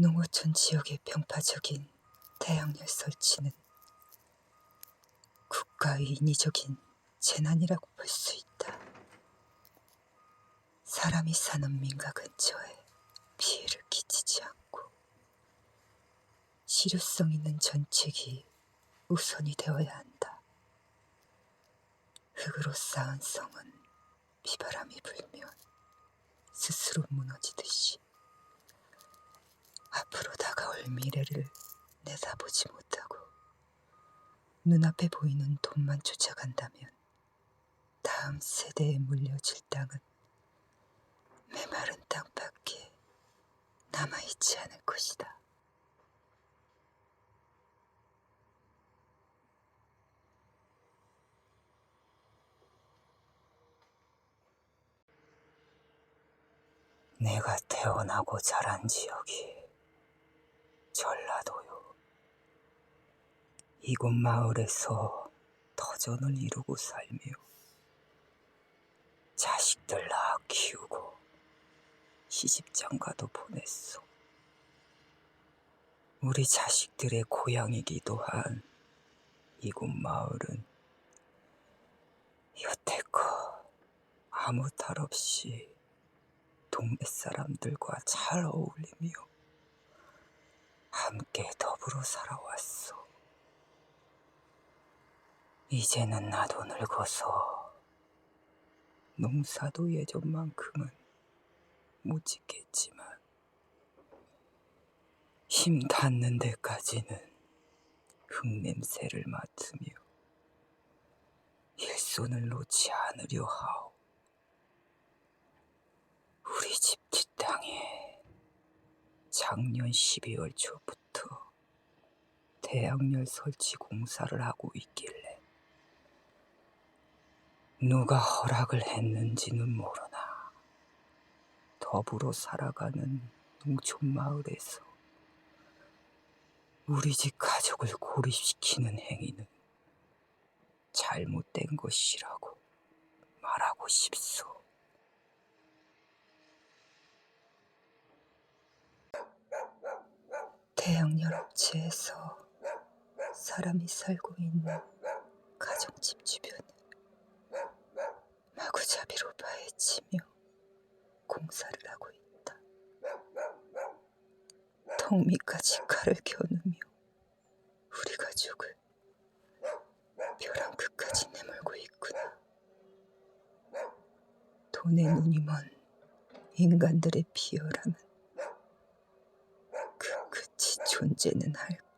농어촌 지역의 병파적인 태양열 설치는 국가의 인위적인 재난이라고 볼 수 있다. 사람이 사는 민가 근처에 피해를 끼치지 않고 실효성 있는 정책이 우선이 되어야 한다. 흙으로 쌓은 성은 비바람이 불면 스스로 무너지듯이 다가올 미래를 내다보지 못하고 눈앞에 보이는 돈만 쫓아간다면 다음 세대에 물려질 땅은 메마른 땅밖에 남아있지 않을 것이다. 내가 태어나고 자란 지역이 전라도요. 이곳 마을에서 터전을 이루고 살며 자식들 낳아 키우고 시집장가도 보냈소. 우리 자식들의 고향이기도 한 이곳 마을은 여태껏 아무 탈 없이 동네 사람들과 잘 어울리며 함께 더불어 살아왔소. 이제는 나도 늙어서 농사도 예전만큼은 못 짓겠지만 힘 닿는 데까지는 흙냄새를 맡으며 일손을 놓지 않으려 하오. 우리 집 뒷땅에 작년 12월 초부터 태양열 설치 공사를 하고 있길래 누가 허락을 했는지는 모르나 더불어 살아가는 농촌 마을에서 우리 집 가족을 고립시키는 행위는 잘못된 것이라고 말하고 싶소. 태양열 업체에서 사람이 살고 있는 가정집 주변을 마구잡이로 파헤치며 공사를 하고 있다. 턱 밑까지 칼을 겨누며 우리 가족을 벼랑 끝까지 내몰고 있구나. 돈에 눈이 먼 인간들의 비열함은 그 끝이 존재는 할까?